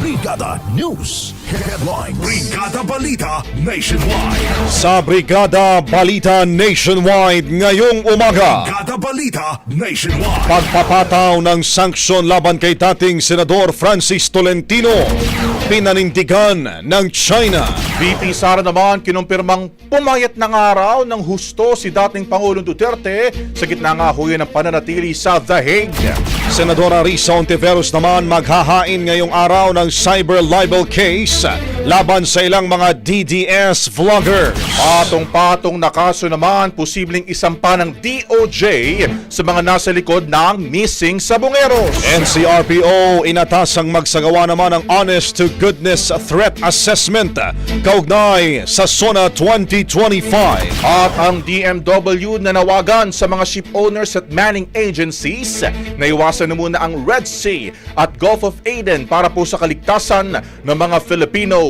Brigada News Headlines. Brigada Balita Nationwide. Sa Brigada Balita Nationwide ngayong umaga. Brigada Balita Nationwide. Pagpapataw ng sanksyon laban kay dating Senador Francis Tolentino. Pinanindigan ng China. VP Sara naman kinumpirmang pumayat ng araw ng husto si dating Pangulong Duterte sa gitna nga yun ng pananatili sa The Hague. Senadora Risa Ontiveros naman maghahain ngayong araw ng cyber libel case laban sa ilang mga DDS vloggers. Patong-patong na kaso naman posibleng isampa ng DOJ sa mga nasa likod ng missing sabongeros. NCRPO inatasang magsagawa naman ng honest to goodness threat assessment kaugnay sa SONA 2025. At ang DMW nanawagan sa mga ship owners at manning agencies na iwasan na muna ang Red Sea at Gulf of Aden para po sa kaligtasan ng mga Filipino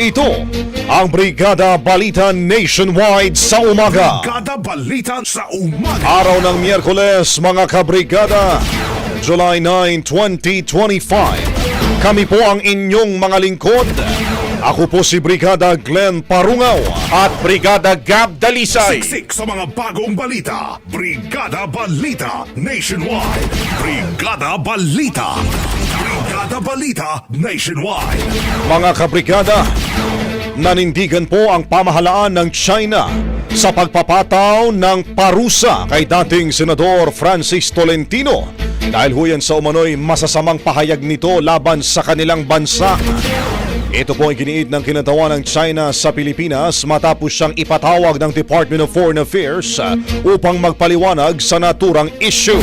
Ito ang Brigada Balita Nationwide sa umaga. Brigada Balita sa umaga. Araw ng Miyerkules, mga kabrigada, July 9, 2025. Kami po ang inyong mga lingkod. Ako po si Brigada Glenn Parungaw. At Brigada Gab Dalisay. Siksik sa mga bagong balita. Brigada Balita Nationwide. Brigada Balita. Brigada Balita Nationwide. Mga kabrigada, nanindigan po ang pamahalaan ng China sa pagpapataw ng parusa kay dating Senador Francis Tolentino dahil huyan sa umano'y masasamang pahayag nito laban sa kanilang bansa. Ito po ay giniit ng kinatawan ng China sa Pilipinas matapos siyang ipatawag ng Department of Foreign Affairs upang magpaliwanag sa naturang issue.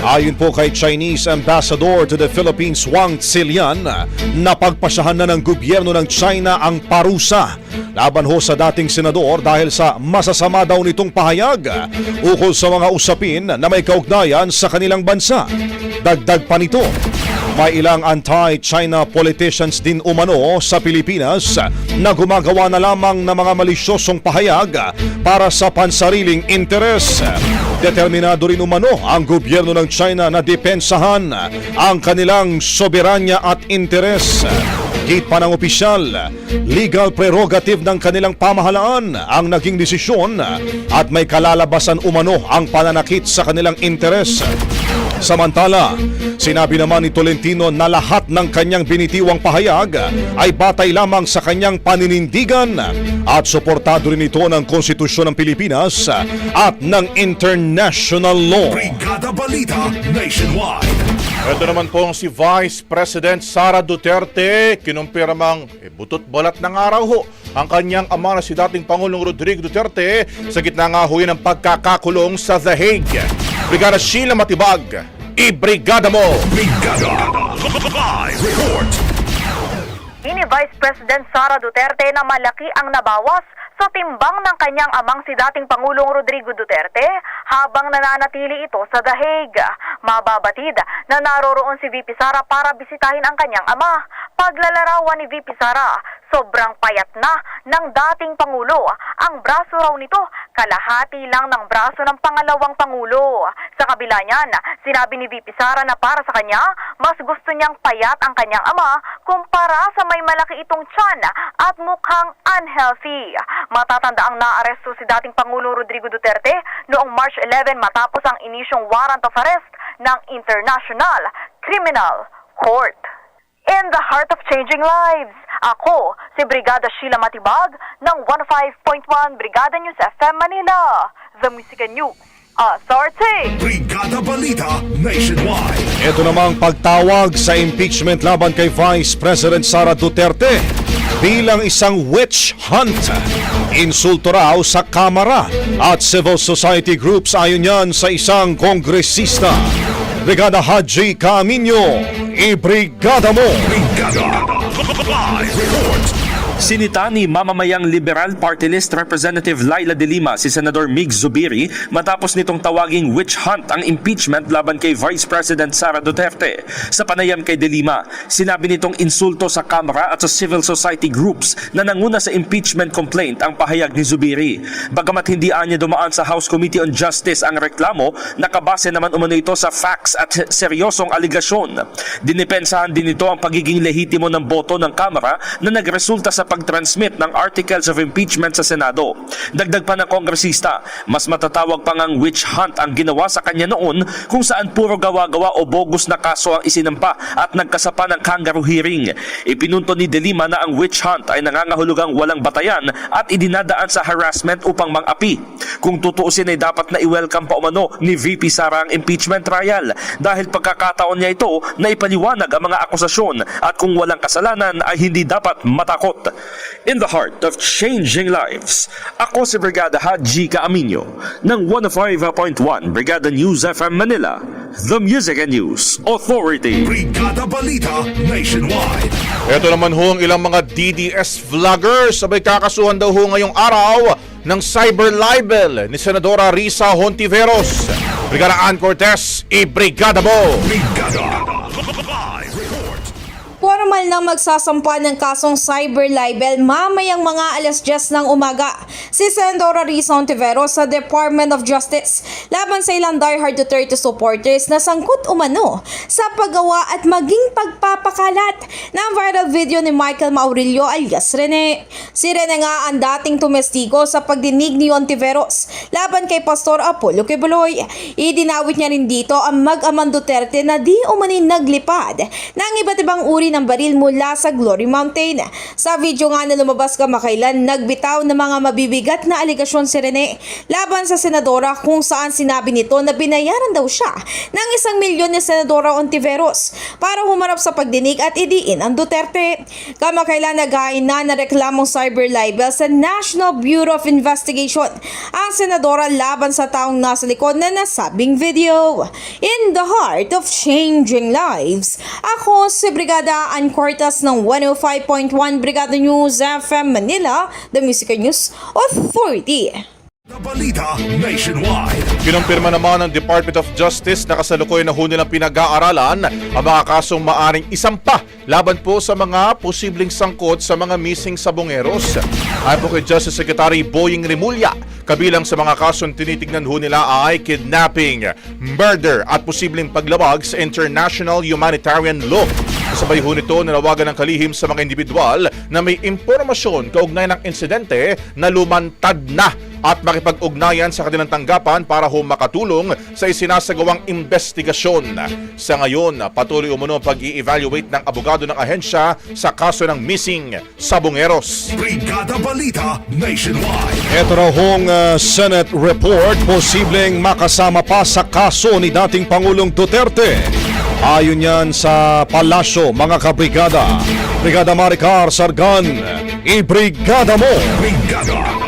Ayon po kay Chinese Ambassador to the Philippines Wang Zilian, napagpasyahan na ng gobyerno ng China ang parusa laban ho sa dating senador dahil sa masasama daw nitong pahayag ukol sa mga usapin na may kaugnayan sa kanilang bansa. Dagdag pa nito, may ilang anti-China politicians din umano sa Pilipinas na gumagawa na lamang ng mga malisyosong pahayag para sa pansariling interes. Determinado rin umano ang gobyerno ng China na depensahan ang kanilang soberanya at interes. Git pa ng opisyal, legal prerogative ng kanilang pamahalaan ang naging desisyon at may kalalabasan umano ang pananakit sa kanilang interes. Samantala, sinabi naman ni Tolentino na lahat ng kanyang binitiwang pahayag ay batay lamang sa kanyang paninindigan at suportado rin ito ng Konstitusyon ng Pilipinas at ng international law. Brigada Balita Nationwide. Ito naman pong si Vice President Sara Duterte, kinumpirmang eh, butot balat ng araw ho ang kanyang ama na si dating Pangulong Rodrigo Duterte sa gitna nga ho ng pagkakakulong sa The Hague. Brigada Sheila Matibag, i-brigada mo! Brigada Live Report. Ini Vice President Sara Duterte na malaki ang nabawas sa timbang ng kanyang amang si dating Pangulong Rodrigo Duterte habang nananatili ito sa The Hague. Mababatid na naroroon si VP Sara para bisitahin ang kanyang ama. Paglalarawan ni VP Sara, sobrang payat na ng dating Pangulo. Ang braso raw nito, kalahati lang ng braso ng pangalawang Pangulo. Sa kabila niyan, sinabi ni VP Sara na para sa kanya, mas gusto niyang payat ang kanyang ama kumpara sa may malaki itong tiyan at mukhang unhealthy. Matatanda ang naaresto si dating Pangulo Rodrigo Duterte noong March 11 matapos ang inisyong warrant of arrest ng International Criminal Court. In the heart of changing lives, ako si Brigada Sheila Matibag ng 105.1 Brigada News FM Manila, The Music News Authority. Brigada Balita Nationwide. Ito namang pagtawag sa impeachment laban kay Vice President Sara Duterte bilang isang witch hunt. Insulto raw sa Kamara at civil society groups ayon yan sa isang kongresista. Brigada Haji Camino, i-brigada mo! Brigada Live Report. Sinita ni mamamayang Liberal Party List Representative Laila De Lima si Senador Mig Zubiri matapos nitong tawaging witch hunt ang impeachment laban kay Vice President Sara Duterte. Sa panayam kay De Lima, sinabi nitong insulto sa Kamara at sa civil society groups na nanguna sa impeachment complaint ang pahayag ni Zubiri. Bagamat hindi anya dumaan sa House Committee on Justice ang reklamo, nakabase naman umano ito sa facts at seryosong aligasyon. Dinipensahan din ito ang pagiging lehitimo ng boto ng Kamara na nagresulta sa pag-transmit ng articles of impeachment sa Senado. Dagdag pa ng kongresista, mas matatawag pa ngang witch hunt ang ginawa sa kanya noon kung saan puro gawa-gawa o bogus na kaso ang isinampa at nagkasapa ng kangaroo hearing. Ipinunto ni De Lima na ang witch hunt ay nangangahulugang walang batayan at idinadaan sa harassment upang mang-api. Kung tutuusin ay dapat na i-welcome pa umano ni VP Sara ang impeachment trial dahil pagkakataon niya ito na ipaliwanag ang mga akusasyon at kung walang kasalanan ay hindi dapat matakot. In the heart of changing lives, ako si Brigada Haji Kaaminyo ng 105.1 Brigada News FM Manila, The Music and News Authority. Brigada Balita Nationwide. Ito naman ho ang ilang mga DDS vloggers sabay kakasuhan daw ho ngayong araw ng cyber libel ni Senadora Risa Hontiveros. Brigada Ann Cortez, i-brigada mo! Brigada. Formal na magsasampa ng kasong cyber libel mamayang mga alas 10 ng umaga si Senadora Risa Ontiveros sa Department of Justice laban sa ilang diehard Duterte supporters na sangkot umano sa paggawa at maging pagpapakalat ng viral video ni Michael Maurilio alias Rene. Si Rene nga ang dating tumestigo sa pagdinig ni Ontiveros laban kay Pastor Apollo Quiboloy. Idinawit niya rin dito ang mag-amang Duterte na di umanin naglipad ng iba't ibang uri ng baril mula sa Glory Mountain. Sa video nga na lumabas kamakailan, nagbitaw ng mga mabibigat na aligasyon si Rene laban sa senadora kung saan sinabi nito na binayaran daw siya ng isang milyon ni Senadora Ontiveros para humarap sa pagdinig at idiin ang Duterte. Kamakailan naghain na na reklamong cyber libel sa National Bureau of Investigation ang senadora laban sa taong nasa likod na nasabing video. In the heart of changing lives, ako si Brigada Ann Cortas ng 105.1 Brigada News FM Manila, The Music News Authority. Balita Nationwide. Kinumpirma naman ng Department of Justice na kasalukuyan na ho nilang pinag-aaralan ang mga kasong maaring isampa laban po sa mga posibleng sangkot sa mga missing sabongeros. Ayon po kay Justice Secretary Boying Rimulya, kabilang sa mga kasong tinitignan ho nila ay kidnapping, murder at posibleng paglabag sa international humanitarian law. Sabay ho nito nanawagan ng kalihim sa mga individual na may impormasyon kaugnay ng insidente na lumantad na at makipag-ugnayan sa kanilang tanggapan para ho makatulong sa isinasagawang investigasyon. Sa ngayon, patuloy umuno ang pag-i-evaluate ng abogado ng ahensya sa kaso ng missing sabongeros. Brigada Balita Nationwide. Ito raw hong uh, Senate report posibleng makasama pa sa kaso ni dating Pangulong Duterte. Ayon yan sa palasyo mga kabrigada. Brigada Maricar Sargan, ibrigada mo! Brigada.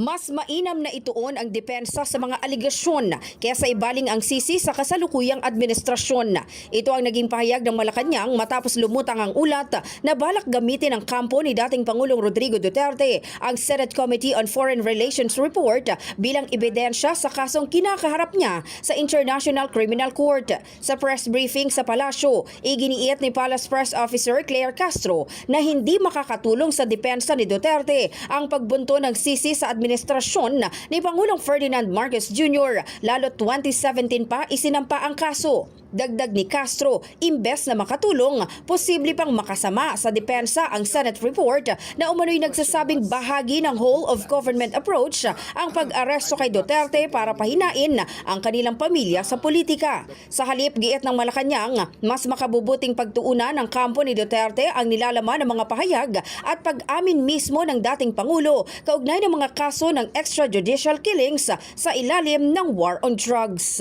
Mas mainam na ituon ang depensa sa mga aligasyon kaysa ibaling ang sisi sa kasalukuyang administrasyon. Ito ang naging pahayag ng Malacanang matapos lumutang ang ulat na balak gamitin ng kampo ni dating Pangulong Rodrigo Duterte ang Senate Committee on Foreign Relations Report bilang ebidensya sa kasong kinakaharap niya sa International Criminal Court. Sa press briefing sa palasyo, iginiit ni Palace Press Officer Claire Castro na hindi makakatulong sa depensa ni Duterte ang pagbunto ng sisi sa administrasyon ni Pangulong Ferdinand Marcos Jr. lalo 2017 pa isinampa ang kaso. Dagdag ni Castro, imbes na makatulong, posible pang makasama sa depensa ang Senate report na umano'y nagsasabing bahagi ng whole of government approach ang pag-aresto kay Duterte para pahinain ang kanilang pamilya sa politika. Sa halip, giit ng Malacanang, mas makabubuting pagtuunan ng kampo ni Duterte ang nilalaman ng mga pahayag at pag-amin mismo ng dating Pangulo kaugnay ng mga kaso ng extrajudicial killings sa ilalim ng war on drugs.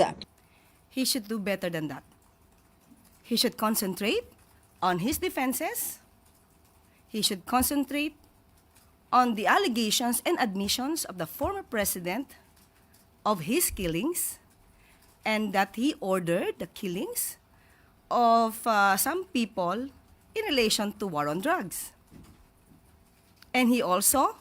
he should do better than that. He should concentrate on his defenses. He should concentrate on the allegations and admissions of the former president of his killings and that he ordered the killings of uh, some people in relation to war on drugs. And he also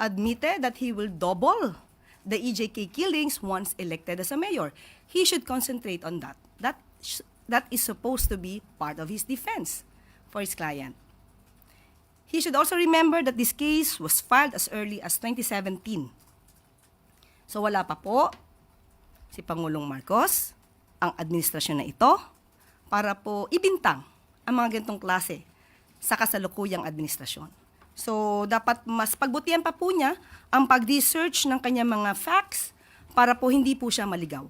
admitted that he will double the EJK killings once elected as a mayor. He should concentrate on that. That, that is supposed to be part of his defense for his client. He should also remember that this case was filed as early as 2017. So wala pa po si Pangulong Marcos, ang administrasyon na ito, para po ibintang ang mga ganitong klase sa kasalukuyang administrasyon. So, dapat mas pagbutihan pa po niya ang pag-research ng kanyang mga facts para po hindi po siya maligaw.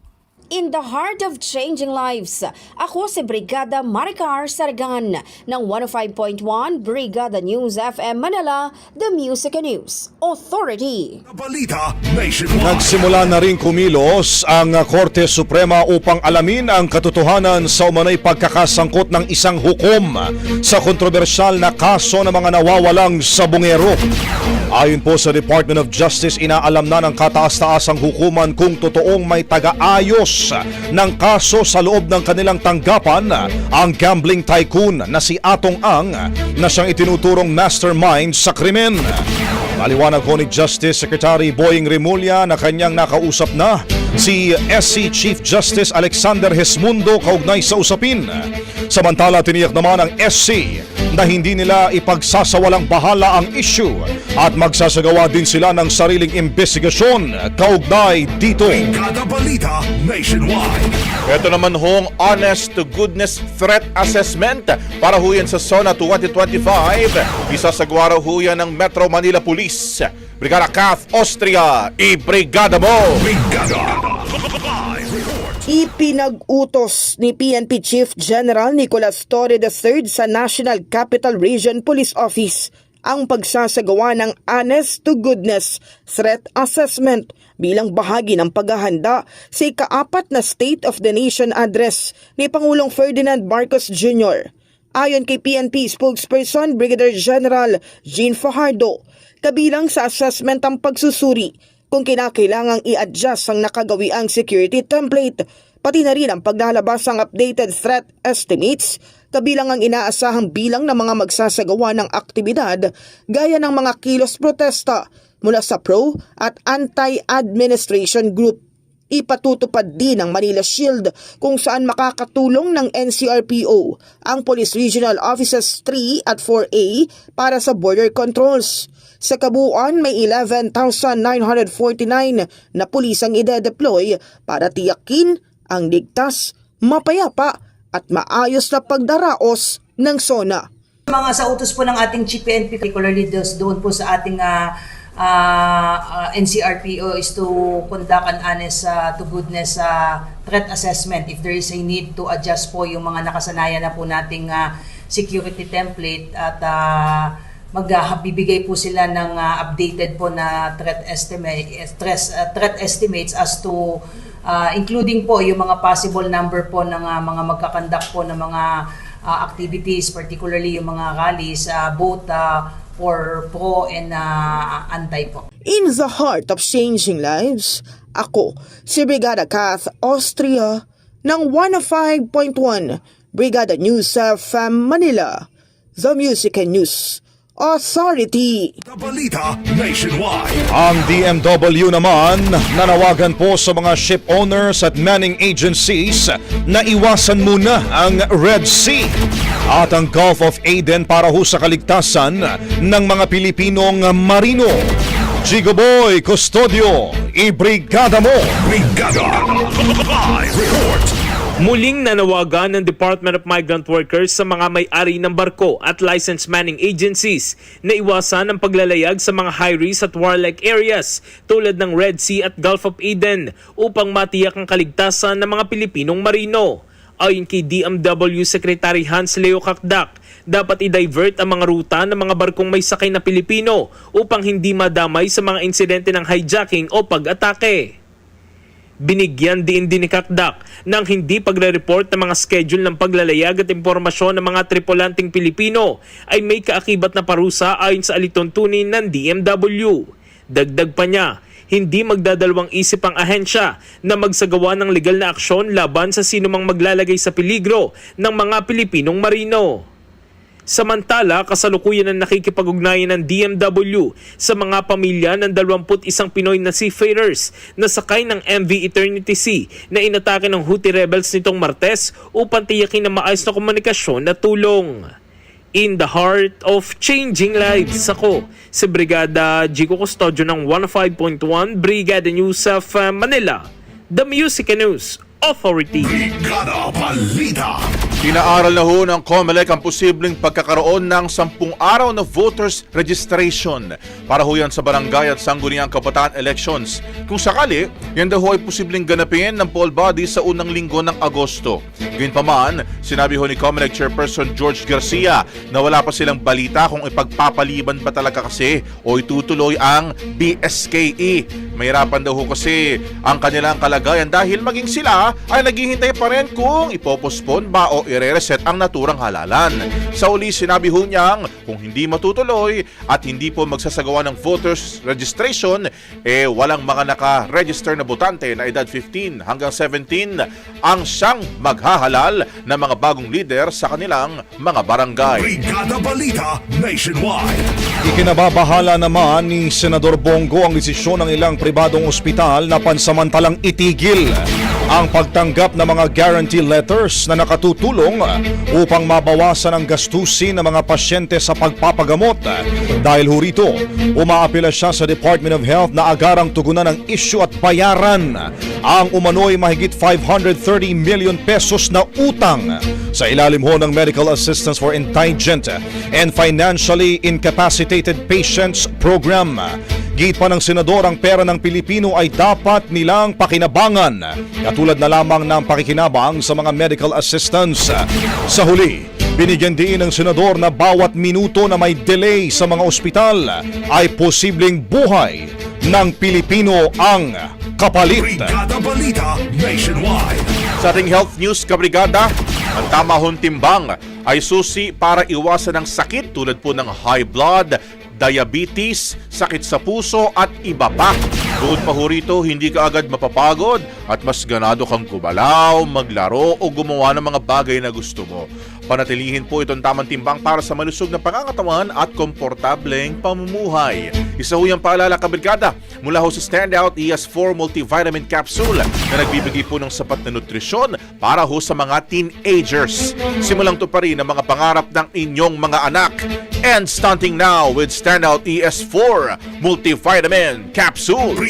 In the heart of changing lives, ako si Brigada Maricar Sargan ng 105.1 Brigada News FM Manila, The Music and News Authority. Balita Nationwide. Nagsimula na rin kumilos ang Korte Suprema upang alamin ang katotohanan sa umanay pagkakasangkot ng isang hukom sa kontrobersyal na kaso ng mga nawawalang sabungero. Ayon po sa Department of Justice, inaalam na ng kataas-taasang hukuman kung totoong may taga-ayos ng kaso sa loob ng kanilang tanggapan ang gambling tycoon na si Atong Ang na siyang itinuturong mastermind sa krimen. Maliwanag ko ni Justice Secretary Boying Remulla na kanyang nakausap na si SC Chief Justice Alexander Hesmundo kaugnay sa usapin. Samantala tiniyak naman ng SC na hindi nila ipagsasawalang bahala ang issue at magsasagawa din sila ng sariling investigasyon kaugnay dito. Balita Nationwide. Ito naman hong honest to goodness threat assessment para ho yan sa SONA 2025. Isasagawa raw ho yan ng Metro Manila Police. Brigada Kath Austria, i-brigada mo! Brigada. Ipinag-utos ni PNP Chief General Nicolas Torre III sa National Capital Region Police Office ang pagsasagawa ng honest to goodness threat assessment bilang bahagi ng paghahanda sa ikaapat na State of the Nation address ni Pangulong Ferdinand Marcos Jr. Ayon kay PNP spokesperson Brigadier General Jean Fajardo, kabilang sa assessment ang pagsusuri kung kinakailangang i-adjust ang nakagawiang security template, pati na rin ang paglalabas ng updated threat estimates, kabilang ang inaasahang bilang ng mga magsasagawa ng aktibidad gaya ng mga kilos protesta mula sa pro at anti-administration group. Ipatutupad din ng Manila Shield kung saan makakatulong ng NCRPO ang Police Regional Offices 3 at 4A para sa border controls. Sa kabuuan, may 11,949 na pulis ang ide-deploy para tiyakin ang ligtas, mapayapa at maayos na pagdaraos ng SONA. Mga sa utos po ng ating Chief PNP, particularly those doon po sa ating ah, ah, ah, NCRPO is to conduct an honest ah, to goodness ah, threat assessment if there is a need to adjust po yung mga nakasanayan na po nating ah, security template at ah, magbibigay po sila ng ah, updated po na threat estimate stress ah, threat estimates as to ah, including po yung mga possible number po ng ah, mga magkakandak po ng mga ah, activities particularly yung mga rallies ah, both ah, for pro and ah, anti po. In the heart of changing lives, ako, si Brigada Kath Austria ng 105.1 Brigada News of Manila, The Music and News Authority. Balita Nationwide. Ang DMW naman nanawagan po sa mga ship owners at manning agencies na iwasan muna ang Red Sea at ang Gulf of Aden para ho sa kaligtasan ng mga Pilipinong marino. Chigo Boy Custodio, ibrigada mo! Brigada. Live report. Muling nanawagan ng Department of Migrant Workers sa mga may-ari ng barko at licensed manning agencies na iwasan ang paglalayag sa mga high-risk at warlike areas tulad ng Red Sea at Gulf of Aden upang matiyak ang kaligtasan ng mga Pilipinong marino. Ayon kay DMW Secretary Hans Leo Kakdak, dapat i-divert ang mga ruta ng mga barkong may sakay na Pilipino upang hindi madamay sa mga insidente ng hijacking o pag-atake. Binigyan din din ni Kakdak ng hindi pagre-report ng mga schedule ng paglalayag at impormasyon ng mga tripulanting Pilipino ay may kaakibat na parusa ayon sa alituntunin ng DMW. Dagdag pa niya, hindi magdadalawang isip ang ahensya na magsagawa ng legal na aksyon laban sa sinumang maglalagay sa peligro ng mga Pilipinong marino. Samantala, kasalukuyan ang nakikipag-ugnayan ng DMW sa mga pamilya ng 21 Pinoy na seafarers na sakay ng MV Eternity Sea na inatake ng Houthi rebels nitong Martes upang tiyakin na maayos na komunikasyon na tulong. In the heart of changing lives, ako si Brigada Jico Custodio ng 105.1 Brigada News of Manila, The Music News Authority. Brigada Balita. Inaaral na ho ng COMELEC ang posibleng pagkakaroon ng sampung araw na voters registration para ho yan sa barangay at sangguniang kabataan elections. Kung sakali, yan daw ho ay posibleng ganapin ng poll body sa unang linggo ng Agosto. Gayunpaman, sinabi ho ni COMELEC Chairperson George Garcia na wala pa silang balita kung ipagpapaliban ba talaga kasi o itutuloy ang BSKE. Mahirapan daw ho kasi ang kanilang kalagayan dahil maging sila ay naghihintay pa rin kung ipopospon ba o ire-reset ang naturang halalan. Sa uli sinabi ho niyang kung hindi matutuloy at hindi po magsasagawa ng voters registration, eh walang mga naka-register na botante na edad 15 hanggang 17 ang siyang maghahalal ng mga bagong leader sa kanilang mga barangay. Brigada Balita Nationwide. Ikinababahala naman ni Senador Bongo ang desisyon ng ilang pribadong ospital na pansamantalang itigil ang pagtanggap ng mga guarantee letters na nakatutulong upang mabawasan ang gastusin ng mga pasyente sa pagpapagamot. Dahil ho rito, umaapila siya sa Department of Health na agarang tugunan ng issue at bayaran ang umano'y mahigit 530 million pesos na utang sa ilalim ho ng Medical Assistance for Indigent and Financially Incapacitated Patients Program. Git pa ng senador ang pera ng Pilipino ay dapat nilang pakinabangan. Katulad na lamang ng pakikinabang sa mga medical assistance. Sa huli, binigyan din ng senador na bawat minuto na may delay sa mga ospital ay posibleng buhay ng Pilipino ang kapalit. Brigada Balita Nationwide. Sa ating health news, kabrigada, ang tamahon timbang ay susi para iwasan ng sakit tulad po ng high blood, diabetes, sakit sa puso at iba pa. Bukod pa ho rito, hindi ka agad mapapagod at mas ganado kang gumalaw, maglaro o gumawa ng mga bagay na gusto mo. Panatilihin po itong tamang timbang para sa malusog na pangangatawan at komportableng pamumuhay. Isa ho yung paalala kabrigada mula ho sa Standout ES4 Multivitamin Capsule na nagbibigay po ng sapat na nutrisyon para ho sa mga teenagers. Simulang to pa rin ang mga pangarap ng inyong mga anak. And stunting now with Standout ES4 Multivitamin Capsule.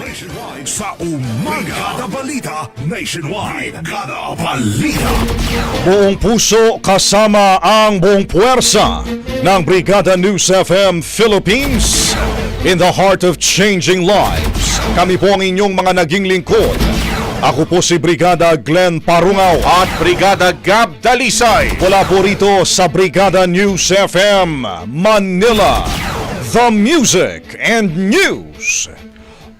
Nationwide sa umaga. Brigada Balita Nationwide. Brigada Balita. Buong puso kasama ang buong puwersa ng Brigada News FM Philippines in the heart of changing lives. Kami po ang inyong mga naging lingkod. Ako po si Brigada Glenn Parungaw At Brigada Gab Dalisay. Mula po rito sa Brigada News FM Manila, the Music and News